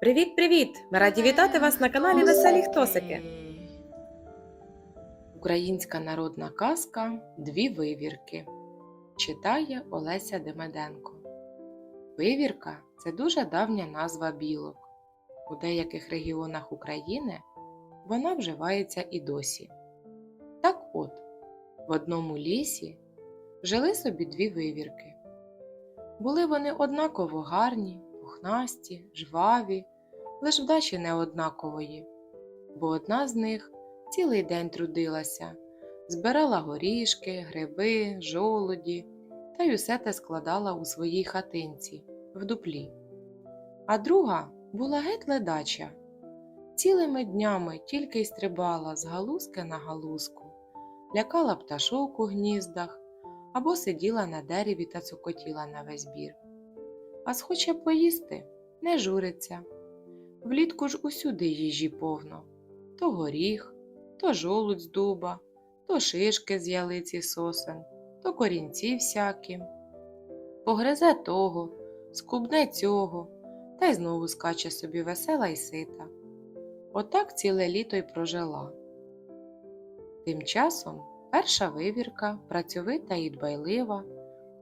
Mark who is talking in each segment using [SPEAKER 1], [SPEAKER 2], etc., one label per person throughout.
[SPEAKER 1] Привіт-привіт! Ми раді вітати вас на каналі Веселі Хтосики.
[SPEAKER 2] Українська народна казка Дві вивірки. Читає Олеся Демеденко. Вивірка це дуже давня назва білок. У деяких регіонах України вона вживається і досі. Так от, в одному лісі жили собі дві вивірки. Були вони однаково гарні, пухнасті, жваві, лиш вдачі не однакової, бо одна з них цілий день трудилася, збирала горішки, гриби, жолоді та й усе те складала у своїй хатинці в дуплі. А друга була геть ледача. Цілими днями тільки й стрибала з галузки на галузку, лякала пташок у гніздах або сиділа на дереві та цокотіла на весь бір. А схоче поїсти не журиться. Влітку ж усюди їжі повно то горіх, то жолудь з дуба, то шишки з ялиці сосен, то корінці всякі. Погризе того, скубне цього, та й знову скаче собі весела й сита. Отак ціле літо й прожила. Тим часом перша вивірка, працьовита і дбайлива,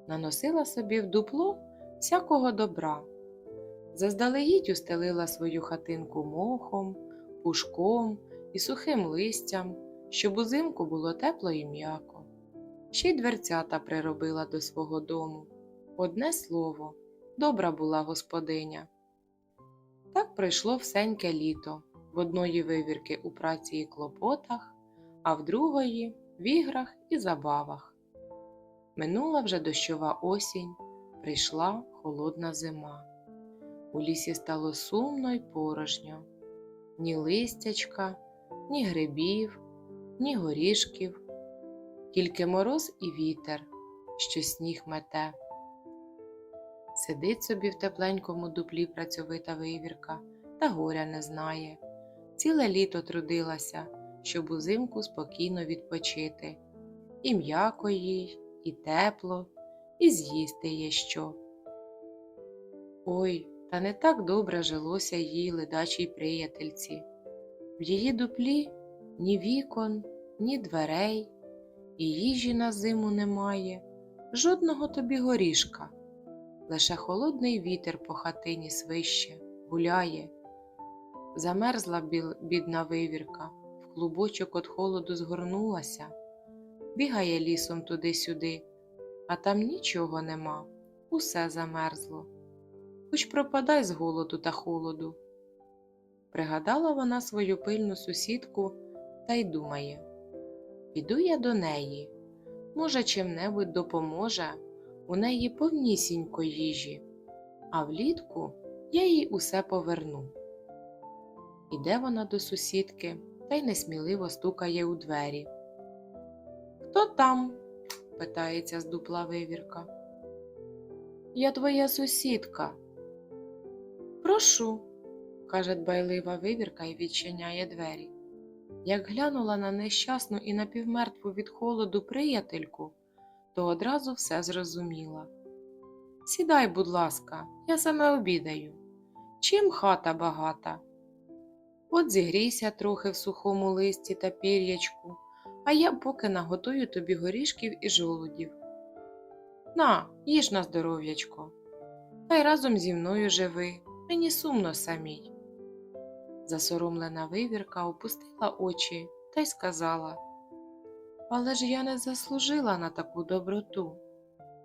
[SPEAKER 2] наносила собі в дупло всякого добра. Заздалегідь устелила свою хатинку мохом, пушком і сухим листям, щоб узимку було тепло і м'яко. Ще й дверцята приробила до свого дому. Одне слово, добра була господиня. Так пройшло всеньке літо, в одної вивірки у праці і клопотах, а в другої в іграх і забавах. Минула вже дощова осінь, прийшла холодна зима. У лісі стало сумно й порожньо. Ні листячка, ні грибів, ні горішків, тільки мороз і вітер, що сніг мете. Сидить собі в тепленькому дуплі працьовита вивірка та горя не знає. Ціле літо трудилася, щоб узимку спокійно відпочити. І м'яко їй, і тепло, і з'їсти є що. Ой, та не так добре жилося їй ледачій приятельці. В її дуплі ні вікон, ні дверей, і їжі на зиму немає, жодного тобі горішка. Лише холодний вітер по хатині свище, гуляє. Замерзла бідна вивірка, в клубочок від холоду згорнулася, бігає лісом туди-сюди, а там нічого нема, усе замерзло хоч пропадай з голоду та холоду. Пригадала вона свою пильну сусідку та й думає піду я до неї, може, чим-небудь допоможе, у неї повнісінько їжі, а влітку я їй усе поверну. Іде вона до сусідки та й несміливо стукає у двері. Хто там? Питається з дупла вивірка. Я твоя сусідка. Прошу, каже дбайлива вивірка і відчиняє двері. Як глянула на нещасну і напівмертву від холоду приятельку, то одразу все зрозуміла. Сідай, будь ласка, я саме обідаю. Чим хата багата? От зігрійся трохи в сухому листі та пір'ячку, а я поки наготую тобі горішків і жолудів. На, їж на здоров'ячко, та й разом зі мною живи мені сумно самій. Засоромлена вивірка опустила очі та й сказала Але ж я не заслужила на таку доброту.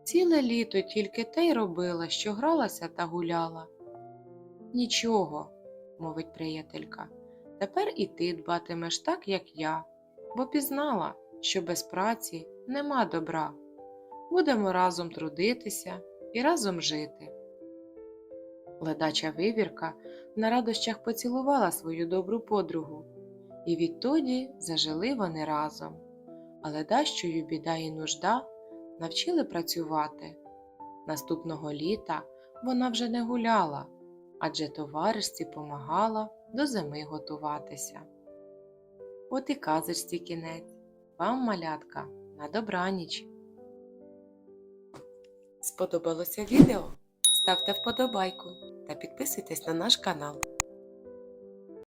[SPEAKER 2] Ціле літо тільки те й робила, що гралася та гуляла. Нічого, мовить приятелька, тепер і ти дбатимеш так, як я, бо пізнала, що без праці нема добра. Будемо разом трудитися і разом жити. Ледача вивірка на радощах поцілувала свою добру подругу, і відтоді зажили вони разом, але дащою біда і нужда навчили працювати. Наступного літа вона вже не гуляла, адже товаришці помагала до зими готуватися. От і казочці кінець, вам, малятка, на добраніч. Сподобалося відео? Ставте вподобайку та підписуйтесь на наш канал.